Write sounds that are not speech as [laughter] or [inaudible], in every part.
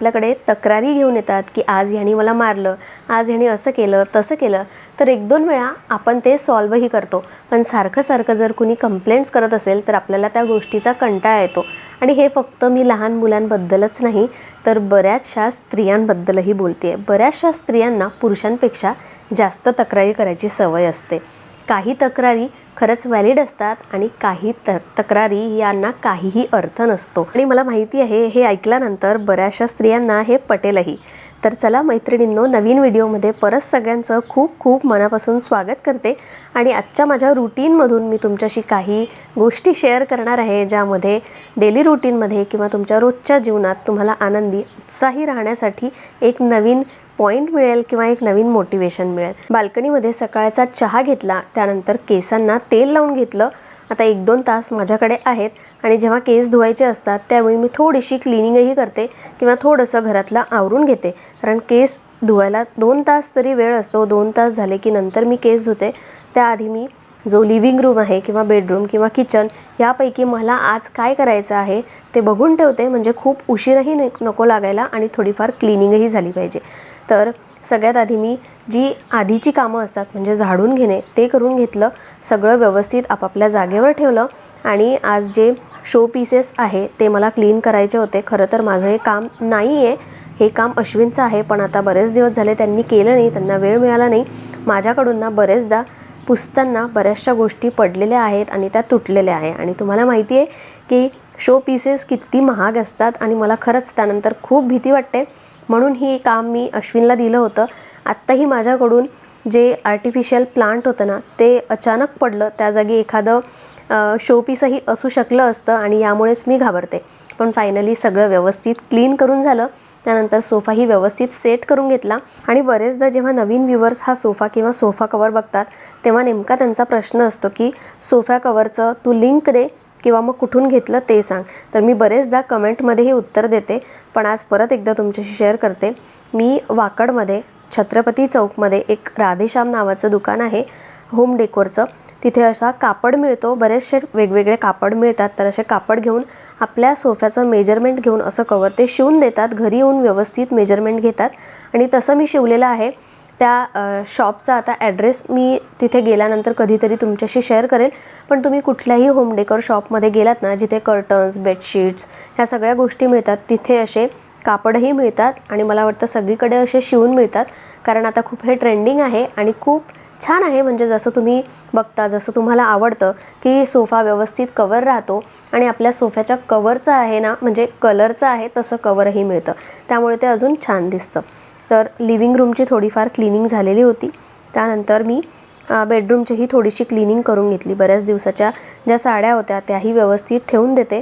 आपल्याकडे तक्रारी घेऊन येतात की आज ह्याने मला मारलं आज ह्याने असं केलं तसं केलं तर एक दोन वेळा आपण ते सॉल्वही करतो. पण सारखं सारखं जर कुणी कंप्लेंट्स करत असेल तर आपल्याला त्या गोष्टीचा कंटाळा येतो. आणि हे फक्त मी लहान मुलांबद्दलच नाही तर बऱ्याचशा स्त्रियांबद्दलही बोलते आहे बऱ्याचशा स्त्रियांना पुरुषांपेक्षा जास्त तक्रारी करायची सवय असते. काही तक्रारी खरंच व्हॅलिड असतात आणि काही त तक्रारी यांना काहीही अर्थ नसतो. आणि मला माहिती आहे हे ऐकल्यानंतर बऱ्याचशा स्त्रियांना हे पटेलही. तर चला मैत्रिणींनो नवीन व्हिडिओमध्ये परत सगळ्यांचं खूप खूप मनापासून स्वागत करते. आणि आजच्या माझ्या रुटीनमधून मी तुमच्याशी काही गोष्टी शेअर करणार आहे ज्यामध्ये डेली रुटीनमध्ये किंवा तुमच्या रोजच्या जीवनात तुम्हाला आनंदी उत्साही राहण्यासाठी एक नवीन पॉईंट मिळेल किंवा एक नवीन मोटिवेशन मिळेल. बाल्कनीमध्ये सकाळचा चहा घेतला त्यानंतर केसांना तेल लावून घेतलं. आता एक दोन तास माझ्याकडे आहेत आणि जेव्हा केस धुवायचे असतात त्यावेळी मी थोडीशी क्लिनिंगही करते किंवा थोडंसं घरातलं आवरून घेते. कारण केस धुवायला दोन तास तरी वेळ असतो दोन तास झाले की नंतर मी केस धुते. त्याआधी मी जो लिव्हिंग रूम आहे किंवा बेडरूम किंवा किचन यापैकी मला आज काय करायचं आहे ते बघून ठेवते. म्हणजे खूप उशीरही नको लागायला आणि थोडीफार क्लिनिंगही झाली पाहिजे. तर सगळ्यात आधी मी जी आधीची कामं असतात म्हणजे झाडून घेणे ते करून घेतलं सगळं व्यवस्थित आपापल्या जागेवर ठेवलं आणि आज जे शो पीसेस आहे ते मला क्लीन करायचे होते. खरं तर माझं हे काम नाही आहे हे काम अश्विनचं आहे पण आता बरेच दिवस झाले त्यांनी केलं नाही त्यांना वेळ मिळाला नाही. माझ्याकडून ना बरेचदा पुसताना बऱ्याचशा गोष्टी पडलेल्या आहेत आणि त्या तुटलेल्या आहे. आणि तुम्हाला माहिती आहे की शो पीसेस किती महाग असतात आणि मला खरंच त्यानंतर खूप भीती वाटते. म्हणून हे काम मी अश्विनला दिलं होतं. आत्ताही माझ्याकडून जे आर्टिफिशियल प्लांट होतं ना ते अचानक पडलं. त्या जागी एखादं शोपीसही असू शकलं असतं आणि यामुळेच मी घाबरते. पण फायनली सगळं व्यवस्थित क्लीन करून झालं. त्यानंतर सोफाही व्यवस्थित सेट करून घेतला. आणि बरेचदा जेव्हा नवीन व्ह्युअर्स हा सोफा किंवा सोफा कवर बघतात तेव्हा नेमका त्यांचा प्रश्न असतो की सोफा कवरचं तू लिंक दे किंवा मग कुठून घेतलं ते सांग. तर मी बरेचदा कमेंटमध्येही उत्तर देते पण आज परत एकदा तुमच्याशी शेअर करते. मी वाकडमध्ये छत्रपती चौकमध्ये एक राधेश्याम नावाचं दुकान आहे होम डेकोरचं. तिथे असा कापड मिळतो बरेचसे वेगवेगळे कापड मिळतात. तर असे कापड घेऊन आपल्या सोफ्याचं मेजरमेंट घेऊन असं कवर ते शिवून देतात. घरी येऊन व्यवस्थित मेजरमेंट घेतात. आणि तसं मी शिवलेलं आहे. त्या शॉपचा आता ॲड्रेस मी तिथे गेल्यानंतर कधीतरी तुमच्याशी शेअर करेल. पण तुम्ही कुठल्याही होम डेकोर शॉपमध्ये गेलात ना जिथे कर्टन्स बेडशीट्स ह्या सगळ्या गोष्टी मिळतात तिथे असे कापडही मिळतात आणि मला वाटतं सगळीकडे असे शिवून मिळतात. कारण आता खूप हे ट्रेंडिंग आहे आणि खूप छान आहे. म्हणजे जसं तुम्ही बघता जसं तुम्हाला आवडतं की सोफा व्यवस्थित कवर राहतो आणि आपल्या सोफ्याच्या कवरचा आहे ना म्हणजे कलरचं आहे तसं कवरही मिळतं. त्यामुळे ते अजून छान दिसतं. तर लिव्हिंग रूमची थोडीफार क्लिनिंग झालेली होती. त्यानंतर मी बेडरूमचीही थोडीशी क्लिनिंग करून घेतली. बऱ्याच दिवसाच्या ज्या साड्या होत्या त्याही व्यवस्थित ठेवून देते.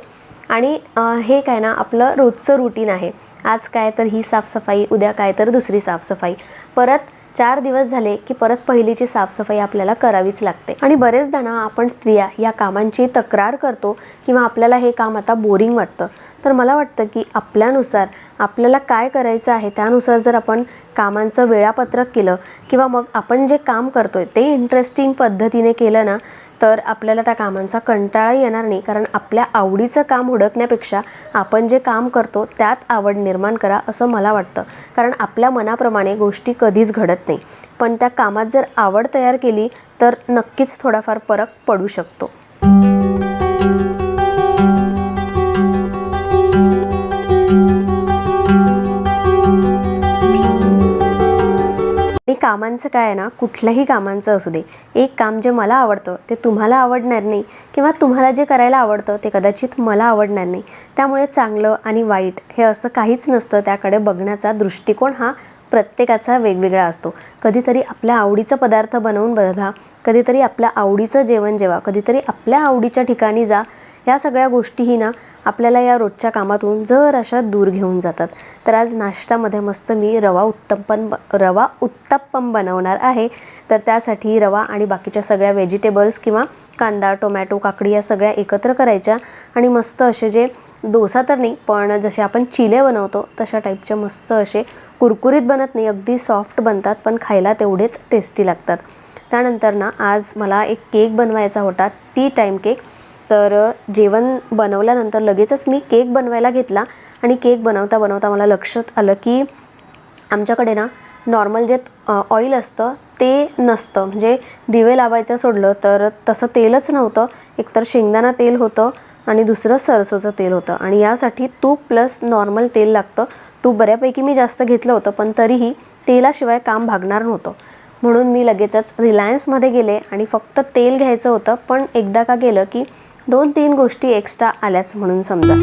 आणि हे काय ना आपलं रोजचं रुटीन आहे. आज काय तर ही साफसफाई उद्या काय तर दुसरी साफसफाई. परत चार दिवस झाले की परत पहिलीची साफसफाई आपल्याला करावीच लागते. आणि बरेचदा ना आपण स्त्रिया या कामांची तक्रार करतो किंवा आपल्याला हे काम आता बोरिंग वाटतं. तर मला वाटतं की आपल्यानुसार आपल्याला काय करायचं आहे त्यानुसार जर आपण कामांचं वेळापत्रक केलं किंवा मग आपण जे काम करतोय ते इंटरेस्टिंग पद्धतीने केलं ना तर आपल्याला त्या कामांचा कंटाळा येणार नाही. कारण आपल्या आवडीचं काम हुडकण्यापेक्षा आपण जे काम करतो त्यात आवड निर्माण करा असं मला वाटतं. कारण आपल्या मनाप्रमाणे गोष्टी कधीच घडत नाही. पण त्या कामात जर आवड तयार केली तर नक्कीच थोडाफार फरक पडू शकतो. कामांचं काय आहे ना कुठल्याही कामांचं असू दे. एक काम जे मला आवडतं ते तुम्हाला आवडणार नाही किंवा तुम्हाला जे करायला आवडतं ते कदाचित मला आवडणार नाही. त्यामुळे चांगलं आणि वाईट हे असं काहीच नसतं त्याकडे बघण्याचा दृष्टिकोन हा प्रत्येकाचा वेगवेगळा असतो. कधीतरी आपल्या आवडीचा पदार्थ बनवून बघा कधीतरी आपल्या आवडीचं जेवण जेवा कधीतरी आपल्या आवडीच्या ठिकाणी जा. या सगळ्या गोष्टीही ना आपल्याला या रोजच्या कामातून जर अशा दूर घेऊन जातात. तर आज नाश्त्यामध्ये मस्त मी रवा उत्तप्पन रवा उत्तप्पम बनवणार आहे. तर त्यासाठी रवा आणि बाकीच्या सगळ्या व्हेजिटेबल्स किंवा कांदा टोमॅटो काकडी या सगळ्या एकत्र करायच्या. आणि मस्त असे जे डोसा तर नाही पण जसे आपण चिले बनवतो तशा टाईपचे मस्त असे कुरकुरीत बनत नाही अगदी सॉफ्ट बनतात पण खायला तेवढेच टेस्टी लागतात. त्यानंतर ना आज मला एक केक बनवायचा होता टी टाईम केक तर जेवण बनवल्यानंतर लगेचच मी केक बनवायला घेतला. आणि केक बनवता बनवता मला लक्षात आलं की आमच्याकडे ना नॉर्मल जे ऑइल असतं ते नसतं. म्हणजे दिवे लावायचं सोडलं तर तसं तेलच नव्हतं. एकतर शेंगदाणा तेल होतं आणि दुसरं सरसोचं तेल होतं. आणि यासाठी तूप प्लस नॉर्मल तेल लागतं. तूप बऱ्यापैकी मी जास्त घेतलं होतं पण तरीही तेलाशिवाय काम भागणार नव्हतं. म्हणून मी लगेचच रिलायन्समध्ये गेले आणि फक्त तेल घ्यायचं होतं पण एकदा का गेलं की दोन तीन गोष्टी एक्स्ट्रा आल्याच म्हणून समजा.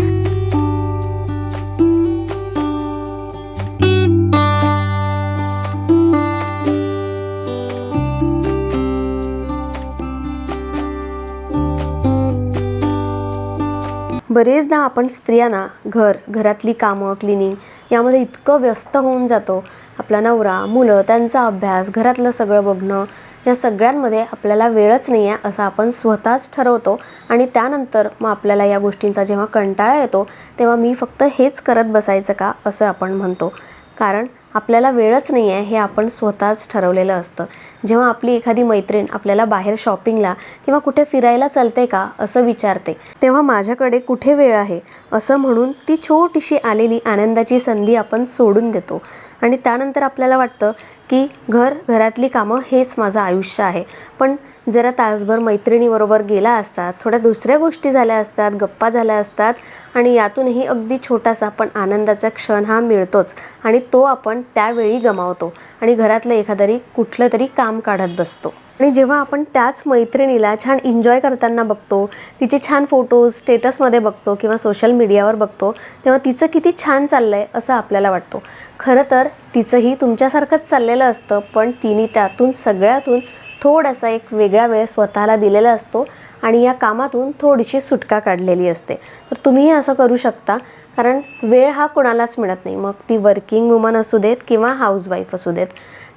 बरेचदा आपण स्त्रियांना घर घरातली कामं क्लिनिंग यामध्ये इतकं व्यस्त होऊन जातो. आपला नवरा मुलं त्यांचा अभ्यास घरातलं सगळं बघणं या सगळ्यांमध्ये आपल्याला वेळच नाही आहे असं आपण स्वतःच ठरवतो. आणि त्यानंतर मग आपल्याला या गोष्टींचा जेव्हा कंटाळा येतो तेव्हा मी फक्त हेच करत बसायचं का असं आपण म्हणतो. कारण आपल्याला वेळच नाही आहे हे आपण स्वतःच ठरवलेलं असतं. जेव्हा आपली एखादी मैत्रीण आपल्याला बाहेर शॉपिंगला किंवा कुठे फिरायला चालते का असं विचारते तेव्हा माझ्याकडे कुठे वेळ आहे असं म्हणून ती छोटीशी आलेली आनंदाची संधी आपण सोडून देतो. आणि त्यानंतर आपल्याला वाटतं की घर घरातली कामं हेच माझं आयुष्य आहे. पण जरा तासभर मैत्रिणीबरोबर गेला असतात थोड्या दुसऱ्या गोष्टी झाल्या असतात गप्पा झाल्या असतात आणि यातूनही अगदी छोटासा पण आनंदाचा क्षण हा मिळतोच आणि तो आपण त्यावेळी गमावतो आणि घरातलं एखादरी कुठलं तरी काम काढत बसतो. आणि जेव्हा आपण त्याच मैत्रिणीला छान एन्जॉय करताना बघतो तिचे छान फोटोज स्टेटसमध्ये बघतो किंवा सोशल मीडियावर बघतो तेव्हा तिचं किती छान चाललं आहे असं आपल्याला वाटतो. खरं तर तिचंही तुमच्यासारखंच चाललेलं असतं पण तिने त्यातून सगळ्यातून थोडासा एक वेगळा वेळ स्वतःला दिलेला असतो आणि या कामातून थोडीशी सुटका काढलेली असते. तर तुम्हीही असं करू शकता कारण वेळ हा कोणालाच मिळत नाही. मग ती वर्किंग वुमन असू देत किंवा हाऊसवाईफ असू देत.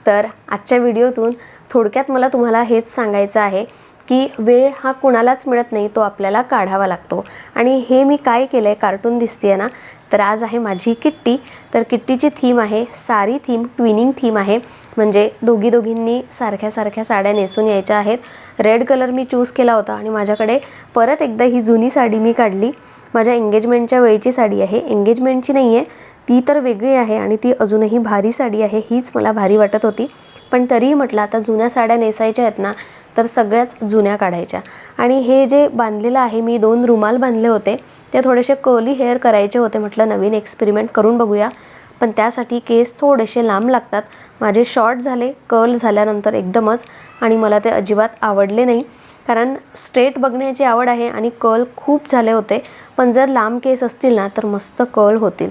तर आजच्या व्हिडिओतून थोडक्यात मला तुम्हाला हेच सांगायचं आहे की वेळ हा कुणालाच मिळत नाही तो आपल्याला काढावा लागतो. आणि हे मी काय केलं आहे कार्टून दिसते ना तर आज आहे माझी किट्टी. तर किट्टीची थीम आहे सारी थीम ट्विनिंग थीम आहे. म्हणजे दोघी दोघींनी सारख्या सारख्या साड्या नेसून यायच्या आहेत. रेड कलर मी चूज केला होता आणि माझ्याकडे परत एकदा ही जुनी साडी मी काढली. माझ्या एंगेजमेंटच्या वेळची साडी आहे. एंगेजमेंटची नाही आहे ती तर वेगळी आहे आणि ती अजूनही भारी साडी आहे हीच मला भारी वाटत होती. पण तरीही म्हटलं आता जुन्या साड्या नेसायच्या आहेत ना तर सगळ्याच जुन्या काढायच्या. आणि हे जे बांधलेलं आहे मी दोन रुमाल बांधले होते ते थोडेसे कर्ली हेअर करायचे होते म्हटलं नवीन एक्सपेरिमेंट करून बघूया. पण त्यासाठी केस थोडेसे लांब लागतात. माझे शॉर्ट झाले कर्ल झाल्यानंतर एकदमच आणि मला ते अजिबात आवडले नाही. कारण स्ट्रेट बघण्याची आवड आहे आणि कर्ल खूप झाले होते. पण जर लांब केस असतील ना तर मस्त कर्ल होतील.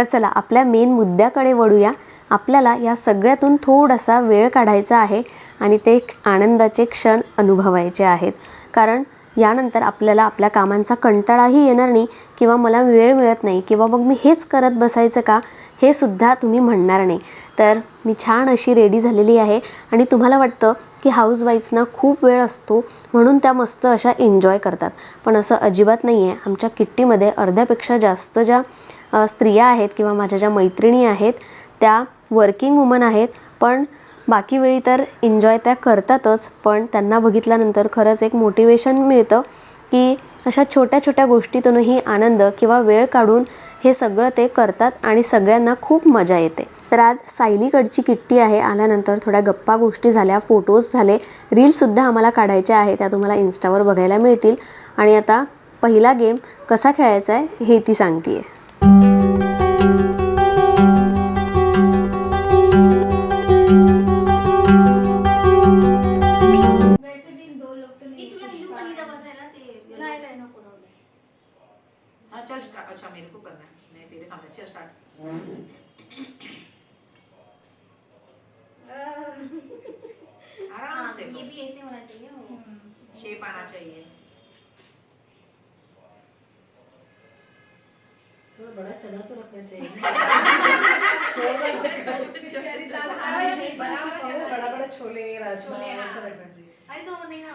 तर चला आपल्या मेन मुद्द्याकडे वळूया. आपल्याला या सगळ्यातून थोडासा वेळ काढायचा आहे आणि ते आनंदाचे क्षण अनुभवायचे आहेत. कारण यानंतर आपल्याला आपल्या कामांचा कंटाळाही येणार नाही किंवा मला वेळ मिळत नाही किंवा मग मी हेच करत बसायचं का? हे सुद्धा तुम्ही म्हणणार नाही. तर मी छान अशी रेडी झालेली आहे आणि तुम्हाला वाटतं की हाऊसवाईफ्सना खूप वेळ असतो म्हणून त्या मस्त अशा एन्जॉय करतात. पण असं अजिबात नाही आहे आमच्या किट्टीमध्ये अर्ध्यापेक्षा जास्त ज्या स्त्रिया आहेत किंवा माझ्या ज्या मैत्रिणी आहेत त्या वर्किंग वुमन आहेत. पण बाकी वेळी तर एन्जॉय त्या करतातच. पण त्यांना बघितल्यानंतर खरंच एक मोटिवेशन मिळतं की अशा छोट्या छोट्या गोष्टीतूनही आनंद किंवा वेळ काढून हे सगळं ते करतात आणि सगळ्यांना खूप मजा येते. तर आज सायलीकडची किट्टी आहे. आल्यानंतर थोड्या गप्पा गोष्टी झाल्या फोटोज झाले. रीलसुद्धा आम्हाला काढायच्या आहे त्या तुम्हाला इन्स्टावर बघायला मिळतील. आणि आता पहिला गेम कसा खेळायचा आहे हे ती सांगते आहे स्टार्ट अच्छा मेरे को करना है। मैं तेरे सामने चल स्टार्ट [laughs] आराम हाँ, से ये भी ऐसे होना चाहिए शेप आना चाहिए। थोड़ा बड़ा चना तो रखना चाहिए। [laughs] बड़ा बड़ा छोले छोले, हाँ। ऐसा रखना चाहिए। अरे तो नहीं ना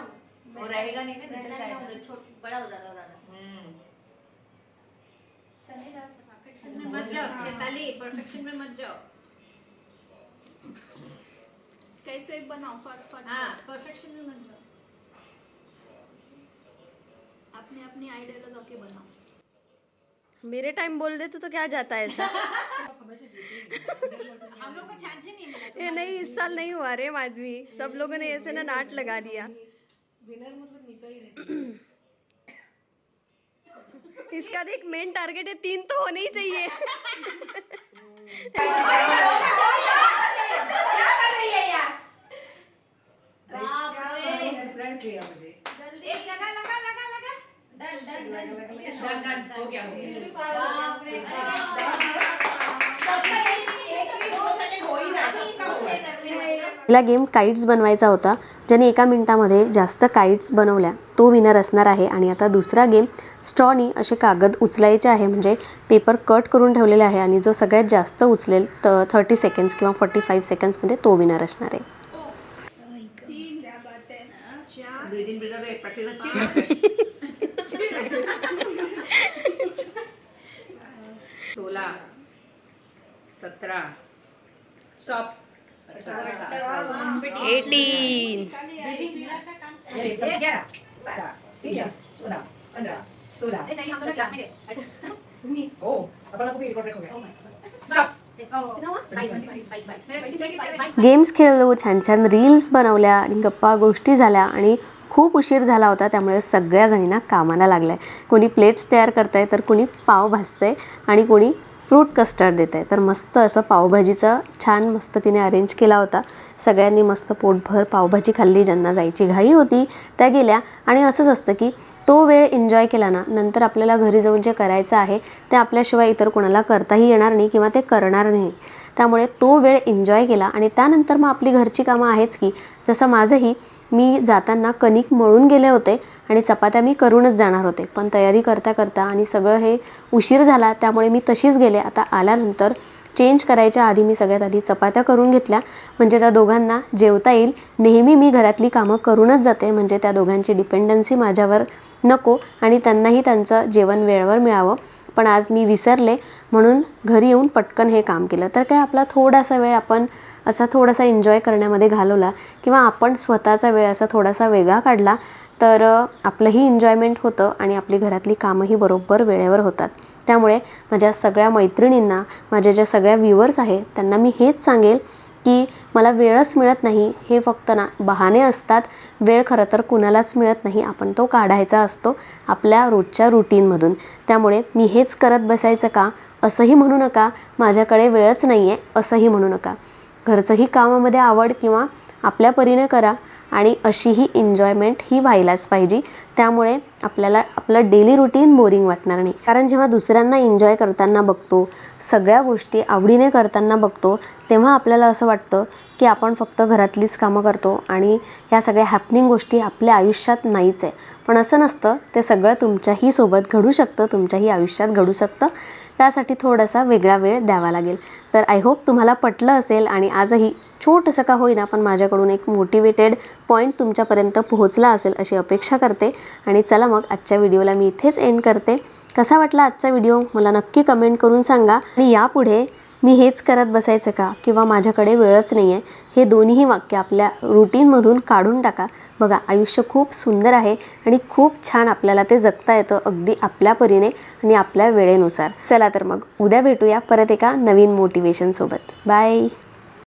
वो रहेगा नहीं ना, बड़ा हो जाता ज़्यादा। से काफ़ी परफेक्शन में मत जाओ चेताली परफेक्शन में मत जाओ। कैसे बनाओ फट फट हाँ परफेक्शन में मत जाओ। अपनी अपनी आइडिया लगा के बनाओ। मेरे टाइम बोल दे तो क्या जाता है ऐसा? हम लोग को चांस ही नहीं मिला ये नहीं इस साल नहीं हुआ रे माधवी। सब लोगों ने ऐसे ना नाट लगा दिया। विनर मतलब निका ही रहती इसका देख मेन टारगेट है तीन तो होने ही चाहिए। [laughs] डिसाइड किया तिला गेम काईट्स बनवायचा होता. ज्याने एका मिनिटामध्ये जास्त काईट्स बनवल्या. तो विनर असणार आहे. आणि आता दुसरा गेम स्ट्रॉनी असे कागद उचलायचे आहे. म्हणजे पेपर कट करून ठेवलेले आहे. आणि जो सगळ्यात जास्त उचलेल तर थर्टी सेकंड्स किंवा फोर्टी फाईव्ह सेकंड्समध्ये तो विनर असणार आहे. सोळा सतरा स्टॉप एटीन ग्यारह बारह तेरह चौदह पंद्रह सोलह ऐसे ही हम दोनों क्लास में गए ओ अपना को भी रिकॉर्ड रखोगे दस बाईस बाईस बाईस बाईस गेम्स खेळलो छान छान रील्स बनवल्या आणि गप्पा गोष्टी झाल्या आणि खूप उशीर झाला होता त्यामुळे सगळ्या जणींना कामाला लागलं आहे कोणी प्लेट्स तयार करत आहे तर कोणी पाव भाजतं आहे आणि कोणी फ्रूट कस्टर्ड देत आहे तर मस्त असं पावभाजीचं छान मस्त तिने अरेंज केला होता. सगळ्यांनी मस्त पोटभर पावभाजी खाल्ली ज्यांना जायची घाई होती त्या गेल्या. आणि असंच असतं की तो वेळ एन्जॉय केला ना नंतर आपल्याला घरी जाऊन जे करायचं आहे ते आपल्याशिवाय इतर कोणाला करताही येणार नाही किंवा ते करणार नाही. त्यामुळे तो वेळ एन्जॉय केला आणि त्यानंतर मग आपली घरची कामं आहेच की जसं माझंही मी जाताना कणिक मळून गेले होते आणि चपात्या मी करूनच जाणार होते. पण तयारी करता करता आणि सगळं हे उशीर झाला त्यामुळे मी तशीच गेले. आता आल्यानंतर चेंज करायच्या आधी मी सगळ्यात आधी चपात्या करून घेतल्या. म्हणजे त्या दोघांना जेवता येईल. नेहमी मी घरातली कामं करूनच जाते. म्हणजे त्या दोघांची डिपेंडन्सी माझ्यावर नको आणि त्यांनाही त्यांचं जेवण वेळेवर मिळावं. पण आज मी विसरले. म्हणून घरी येऊन पटकन हे काम केलं. तर काय आपला थोडासा वेळ आपण असा थोडासा एन्जॉय करण्यामध्ये घालवला किंवा आपण स्वतःचा वेळ असा थोडासा वेगळा काढला. तर आपलंही एन्जॉयमेंट होतं आणि आपली घरातली कामंही बरोबर वेळेवर होतात. त्यामुळे माझ्या सगळ्या मैत्रिणींना माझ्या ज्या सगळ्या व्ह्युअर्स आहेत त्यांना मी हेच सांगेल की मला वेळच मिळत नाही. हे फक्त ना बहाणे असतात. वेळ खरं तर कुणालाच मिळत नाही. आपण तो काढायचा असतो आपल्या रोजच्या रुटीनमधून त्यामुळे मी हेच करत बसायचं का? असंही म्हणू नका. माझ्याकडे वेळच नाही आहे असंही म्हणू नका. घरचंही कामामध्ये आवड किंवा आपल्या परीने करा. आणि अशीही एन्जॉयमेंट ही व्हायलाच पाहिजे. त्यामुळे आपल्याला आपलं डेली रुटीन बोरिंग वाटणार नाही. कारण जेव्हा दुसऱ्यांना एन्जॉय करताना बघतो सगळ्या गोष्टी आवडीने करताना बघतो तेव्हा आपल्याला असं वाटतं की आपण फक्त घरातलीच कामं करतो आणि ह्या सगळ्या हॅपनिंग गोष्टी आपल्या आयुष्यात नाहीच आहे. पण असं नसतं ते सगळं तुमच्याही सोबत घडू शकतं तुमच्याही आयुष्यात घडू शकतं. त्यासाठी थोडासा वेगळा वेळ द्यावा लागेल. तर आय होप तुम्हाला पटलं असेल आणि आजही छोटंसं का होईना पण माझ्याकडून एक मोटिवेटेड पॉईंट तुमच्यापर्यंत पोहोचला असेल अशी अपेक्षा करते. आणि चला मग आजच्या व्हिडिओला मी इथेच एंड करते. कसा वाटला आजचा व्हिडिओ? मला नक्की कमेंट करून सांगा. आणि यापुढे मी हेच करत बसायचं का? किंवा माझ्याकडे वेळच नाही आहे हे दोन्हीही वाक्य आपल्या रुटीनमधून काढून टाका. बघा आयुष्य खूप सुंदर आहे आणि खूप छान आपल्याला ते जगता येतं अगदी आपल्या परीने आणि आपल्या वेळेनुसार. चला तर मग उद्या भेटूया परत एका नवीन मोटिवेशनसोबत बाय